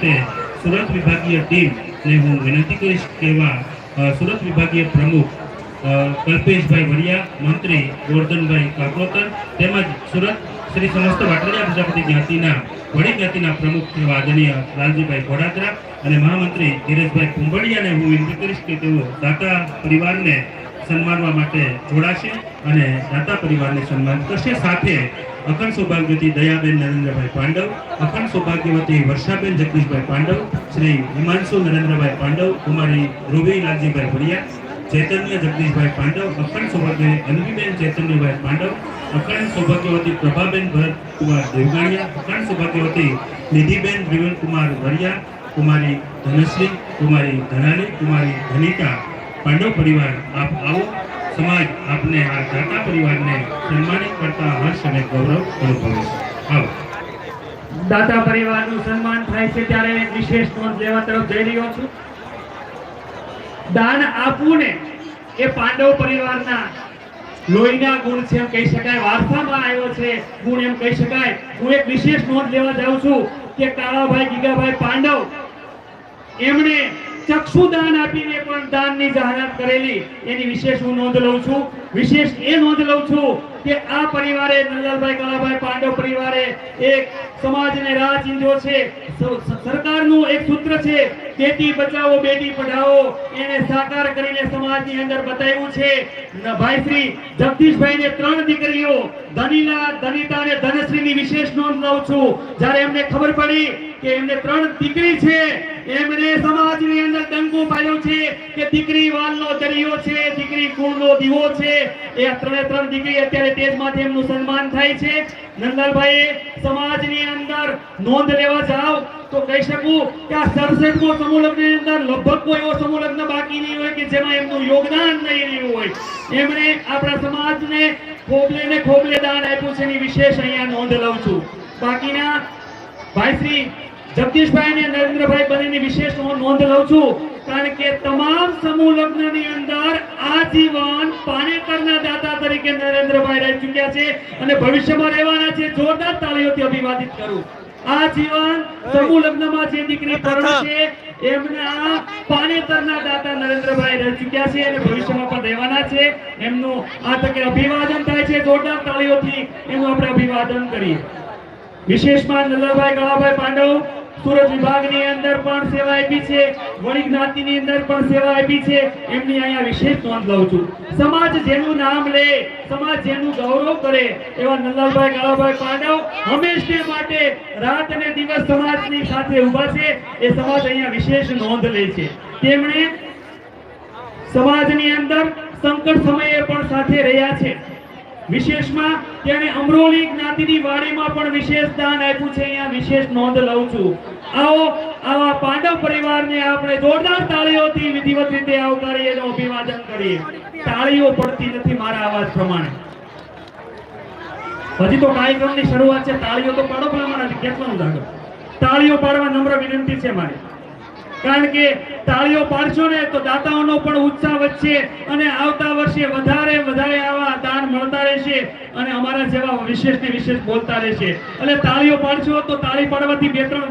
માટે સુરત વિભાગીય ટીમને હું વિનંતી કરીશ એવા સુરત વિભાગીય પ્રમુખ કલ્પેશભાઈ વરિયા મંત્રી ગોરધનભાઈ કાકોતર, તેમજ સુરત શ્રી સમસ્ત વાટડિયા પ્રજાપતિ જ્ઞાતિના, વડી જ્ઞાતિના પ્રમુખ એવા આદરણીય લાલજીભાઈ ઘોડાદરા અને મહામંત્રી ધીરજભાઈ કુંભડિયાને હું વિનંતી કરીશ કે તેઓ દાતા પરિવારને સન્માનવા માટે જોડાશે અને દાતા પરિવારને સન્માન કરશે. સાથે અખંડ સૌભાગ્યવતી દયાબેન નરેન્દ્રભાઈ પાંડવ, અખંડ સૌભાગ્યવતી વર્ષાબેન જગદીશભાઈ પાંડવ, શ્રી હિમાંશુ નરેન્દ્રભાઈ પાંડવ, કુમારી રૂબી લાલજીભાઈ ચૈતન્ય જગદીશભાઈ પાંડવ, અખંડ સૌભાગ્ય અન્વીબેન ચૈતન્યભાઈ પાંડવ, અખંડ સૌભાગ્યવતી પ્રભાબેન ભરતકુમાર દેવગાણિયા, અખંડ સૌભાગ્યવતી નિધિબેન વિમલકુમાર વરિયા, કુમારી ધનશ્રી, કુમારી ધનાલી, કુમારી ધનિકા. પાંડવ પરિવાર, આપ આવો. સમાજ આપને આ દાતા પરિવારને સન્માનિત કરતા હર્ષ અને ગૌરવ અનુભવે છે. આવો. દાતા પરિવારનું સન્માન થાય છે ત્યારે એક વિશેષ નોંધ લેવા તરફ જઈ રહ્યો છું. દાન આપવું ને એ પાંડવ પરિવારના લોહીના ગુણ છે એમ કહી શકાય, વારસામાં આવ્યો છે ગુણ એમ કહી શકાય. હું એક વિશેષ નોંધ લેવા જાઉં છું કે કાળાભાઈ, ગીગાભાઈ પાંડવ એમણે ચક્ષુદાન આપીને પણ દાનની જાહેરાત કરેલી. એની વિશેષ હું નોંધ લઉં છું. વિશેષ એ નોંધ લઉં છું કે આ પરિવારે નંદલાલભાઈ કલાભાઈ પાંડવ પરિવારે એક સમાજને રાહ ચીંધ્યો છે. સરકારનું એક સૂત્ર છે બેટી બચાવો, બેટી પઢાઓ. એને સાકાર કરીને સમાજની અંદર બતાવ્યું છે. ભાઈ શ્રી જગદીશભાઈને ત્રણ દીકરીઓ, ધનીલા, ધનિતા અને ધનશ્રીની વિશેષ નોંધ લઉં છું. જ્યારે એમને ખબર પડી કે એમને ત્રણ દીકરી છે એમણે સમાજની અંદર ડંકો પાડ્યો છે કે દીકરી વાલનો દરિયો છે, દીકરી કુળનો દીવો છે, એ ત્રણે ત્રણ દીકરી અત્યારે તેજમાંથી એમનું સન્માન થાય છે. નંદલાલભાઈએ સમાજની અંદર નોંધ લેવા જાવ તો કહી શકું કે આ સડસઠમો સમૂહ લગ્ન અંદર લગભગ કોઈ એવો સમૂહ લગ્ન બાકી નહીં હોય કે જેમાં એમનું યોગદાન નહીં રહ્યું હોય. એમણે આપણા સમાજને ખોબલે ને ખોબલે દાન આપ્યું છે એની વિશેષ અહીંયા નોંધ લઉં છું. બાકીના ભાઈ શ્રી જગદીશભાઈ અને નરેન્દ્રભાઈ બંનેની વિશેષ નોંધ લઉં છું, કારણ કે તમામ સમૂહ લગ્નની અંદર આજીવન પાનેતરના દાતા તરીકે નરેન્દ્રભાઈ રહી ચૂક્યા છે અને ભવિષ્યમાં રહેવાના છે. જોરદાર તાળીઓથી અભિવાદિત કરું. આજીવન સમૂહ લગ્નમાં જે દીકરી પરણશે એમના પાનેતરના દાતા નરેન્દ્રભાઈ રહી ચૂક્યા છે અને ભવિષ્યમાં પણ રહેવાના છે. એમનું આ તકે અભિવાદન થાય છે. જોરદાર તાળીઓથી એનું આપણે અભિવાદન કરીએ. વિશેષમાં નંદલાભાઈ ગળાભાઈ પાંડવ સુરત વિભાગની અંદર પણ સેવા આપી છે વણી જ્ઞાતિની અંદર પણ સેવા આપી છે. એમની અહીંયા વિશેષ નોંધ લઉં છું. સમાજ જેનું નામ લે, સમાજ જેનું ગૌરવ કરે, એવા નંદલાલભાઈ, ગળાભાઈ પાંડવ હંમેશને માટે રાત અને દિવસ સમાજની સાથે ઊભા છે. એ સમાજ અહીંયા વિશેષ નોંધ લે છે. તેમણે સમાજની અંદર સંકટ સમયે પણ સાથે રહ્યા છે. વિશેષમાં તેણે અમરોલી જ્ઞાતિની વાડીમાં પણ વિશેષ દાન આપ્યું છે. અહીંયા વિશેષ નોંધ લઉં છું. આવો, આવા પાંડવ પરિવારને આપણે જોરદાર તાળીઓથી વિધિવત રીતે આવકારીએ એનું અભિવાદન કરીએ. તાળીઓ પડતી નથી મારા અવાજ પ્રમાણે. હજી તો કાર્યક્રમની શરૂઆત છે. તાળીઓ તો પાડો પણ અમારા કેટલાનું લાગે તાળીઓ પાડવા નમ્ર વિનંતી છે મારી. કારણ કે તાળીઓ પાડશો ને તો દાતાઓનો પણ ઉત્સાહ વધશે અને આવતા વર્ષે વધારે વધારે આવા દાન મળતા રહેશે અને અમારા જેવા વિશેષ ને વિશેષ બોલતા રહેશે. એટલે તાળીઓ પાડશો તો તાળી પાડવાથી બે ત્રણ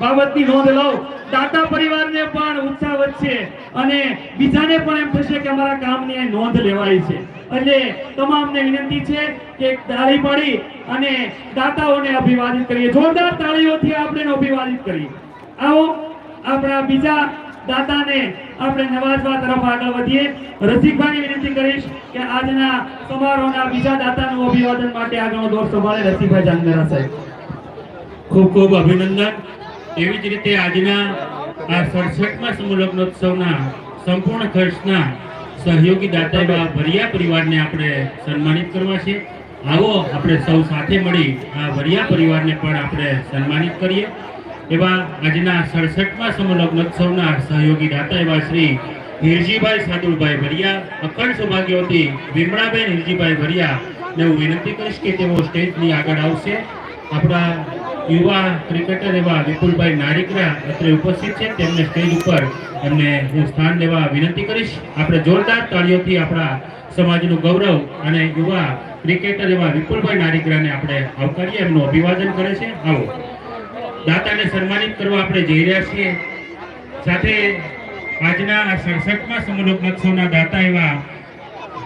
બાબતની નોંધ લઉં દાતા પરિવારને પણ ઉત્સાહ વધશે અને બીજાને પણ એમ થશે કે અમારા કામની નોંધ લેવાય છે. એટલે તમામને વિનંતી છે કે તાળી પાડી અને દાતાઓને અભિવાદિત કરીએ. જોરદાર તાળીઓથી આપણે અભિવાદિત કરીએ. આવો, આપણા બીજા દાતાને આપણે નવાજવા તરફ આગળ વધીએ. રસિકભાઈ વિનંતી કરીશ કે આજના સમારોહના બીજા દાતાનું અભિવાદન માટે આગળનો દોર સંભાળે. રસિકભાઈ જાંગરા સાહેબ. ખૂબ ખૂબ અભિનંદન. એવી જ રીતે આજના આ સડસઠમાં સમૂહ સંપૂર્ણ ખર્ચના સહયોગી દાતા વરિયા પરિવારને આપણે સન્માનિત કરવા છે. આવો, આપણે સૌ સાથે મળી આ વરિયા પરિવારને પણ આપણે સન્માનિત કરીએ. એવા આજના સડસઠમાં સમૂહ લગ્નોત્સવના સહયોગી દાતા એવા શ્રી હિરજીભાઈ સાદુલભાઈ ભરિયા અખંડ સૌભાગ્યવતી વિમળાબેન હિરજીભાઈ ભરિયા ને હું વિનંતી કરીશ કે તેઓ સ્ટેજની આગળ આવશે. આપણા યુવા ક્રિકેટર એવા વિપુલભાઈ નારિકરા અત્રે ઉપસ્થિત છે. તેમને સ્ટેજ ઉપર એમને હું સ્થાન લેવા વિનંતી કરીશ. આપણે જોરદાર તાળીઓથી આપણા સમાજનું ગૌરવ અને યુવા ક્રિકેટર એવા વિપુલભાઈ નારિકરાને આપણે આવકારીએ, એમનું અભિવાદન કરે છે. આવો. દાતાને સન્માનિત કરવા આપણે જઈ રહ્યા છીએ. સાથે આજના આ સડસઠમાં સમૂહ મહોત્સવના દાતા એવા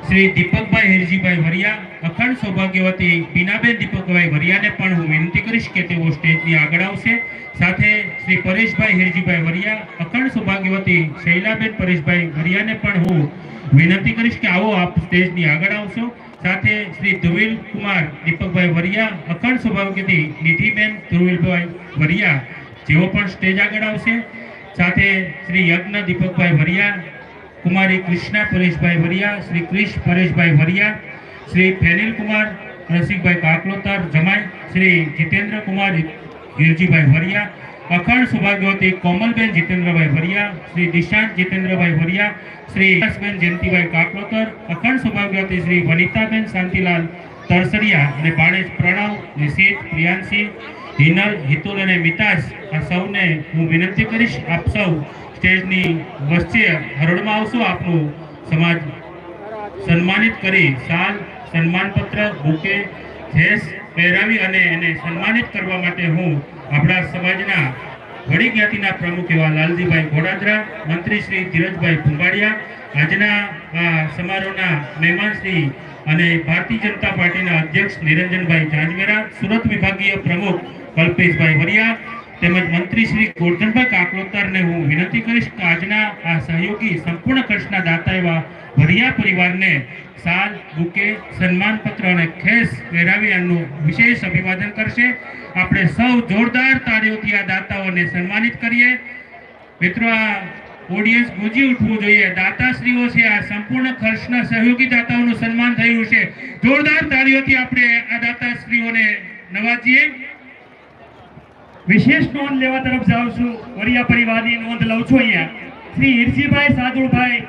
શ્રી દીપકભાઈ હિરજીભાઈ વરિયા, અખંડ સૌભાગ્યવતી બીનાબેન દીપકભાઈ વરિયાને પણ હું વિનંતી કરીશ કે તેઓ સ્ટેજની આગળ આવશે. સાથે શ્રી પરેશભાઈ હિરજીભાઈ વરિયા, અખંડ સૌભાગ્યવતી શૈલાબેન પરેશભાઈ વરિયાને પણ હું વિનંતી કરીશ કે આવો આપ સ્ટેજની આગળ આવશો. સાથે શ્રી ધ્રુવિલ કુમાર, દીપકભાઈ વરિયા, અખંડ સૌભાગ્યવતી નિધિબેન ધ્રુવિલભાઈ વરિયા, જેઓ પણ સ્ટેજ આગળ આવશે. સાથે શ્રી યજ્ઞ દીપકભાઈ વરિયા, કુમારી કૃષ્ણા પરેશભાઈ વરિયા, શ્રી ક્રિશ પરેશભાઈ વરિયા, શ્રી ફેનિલ કુમાર, રસિકભાઈ કાકલોતર જમાઈ, શ્રી જીતેન્દ્ર કુમાર હિરજીભાઈ વરિયા અખંડ સૌભાગ્યવતી કોમલબેન જીતેન્દ્રભાઈ વરિયા, શ્રી દિશાંત જીતેન્દ્રભાઈ વરિયા, શ્રી યશબેન જયંતિભાઈ કાકરોતર અખંડ સૌભાગ્યવતી શ્રી વનિતાબેન શાંતિલાલ તરસરિયા અને ભાણેજ પ્રણવ, નિશિત, પ્રિયાંશી, હિનલ, હિતુલ અને મિતાશ આ સૌને હું વિનંતી કરીશ આપ સૌ સ્ટેજની વચ્ચે હરોળમાં આવશો. આપનું સમાજ સન્માનિત કરી શાલ સન્માનપત્ર, બુકે ખેસ પહેરાવી અને એને સન્માનિત કરવા માટે હું આપણા સમાજના વડી જ્ઞાતિના પ્રમુખ એવા લાલજીભાઈ ઘોડાદરા મંત્રી શ્રી ધીરજભાઈ કુંભાડિયા આજના આ સમારોહના મહેમાન શ્રી અને ભારતીય જનતા પાર્ટીના અધ્યક્ષ નિરંજનભાઈ જાંજવેરા, સુરત વિભાગીય પ્રમુખ કલ્પેશભાઈ વરિયા તેમજ મંત્રી શ્રી ગોરધનભાઈ કાકલોતરને હું વિનંતી કરીશ કે આજના આ સહયોગી સંપૂર્ણ ખર્ચના દાતા એવા ભરિયા પરિવારને સાલ, બુકે, સન્માનપત્ર અને ખેસ પહેરાવી એમનું વિશેષ અભિવાદન કરશે. આપણે સૌ જોરદાર તાળીઓથી આ દાતાઓને સન્માનિત કરીએ. મિત્રો, આ ઓડિયન્સ ગુંજી ઉઠવું જોઈએ. દાતાશ્રીઓ છે, આ સંપૂર્ણ ખર્ચના સહયોગી દાતાઓનું સન્માન થયું છે. જોરદાર તાળીઓથી આપણે આ દાતાશ્રીઓને નવાજીએ. વિશેષ નોંધ લેવા તરફ જાઉં છું. વરિયા પરિવારની નોંધ લઉં છું અહીંયા. શ્રી હિરજીભાઈ સાદુળભાઈ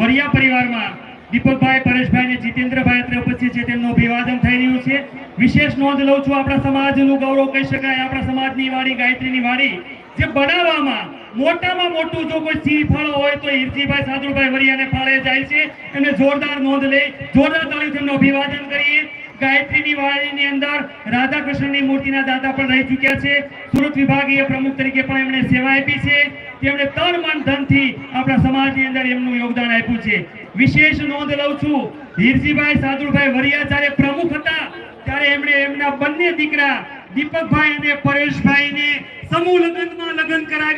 વરિયા પરિવારમાં દીપકભાઈ, પરેશભાઈ અને જીતેન્દ્રભાઈ અત્રે ઉપસ્થિત છે. તેમનું અભિવાદન થઈ રહ્યું છે. વિશેષ નોંધ લઉં છું આપણા સમાજનું ગૌરવ કહી શકાય. આપણા સમાજની વાડી ગાયત્રીની વાડી જે બનાવવામાં, મોટામાં મોટું જો કોઈ સિંહ ફળ હોય તો હિરજીભાઈ સાદુળભાઈ વરિયાને ફાળે જાય છે. અને જોરદાર નોંધ લઈ, જોરદાર તાળીઓથી તેમનું અભિવાદન કરીએ. ગાયત્રીની વાળીની અંદર રાધાકૃષ્ણની મૂર્તિના દાદા પણ રહી ચૂક્યા છે. સુરત વિભાગીય પ્રમુખ તરીકે પણ એમણે સેવા આપી છે. તેમણે તન મન ધનથી આપણા સમાજની અંદર એમનું યોગદાન આપ્યું છે. વિશેષ નોંધ લઉં છું, હીરજીભાઈ સાધુભાઈ વરિયા જ્યારે પ્રમુખ હતા, ત્યારે એમણે એમના બંને દીકરા દીપકભાઈ અને પરેશભાઈને સમૂહ લગ્નમાં લગ્ન કરાવી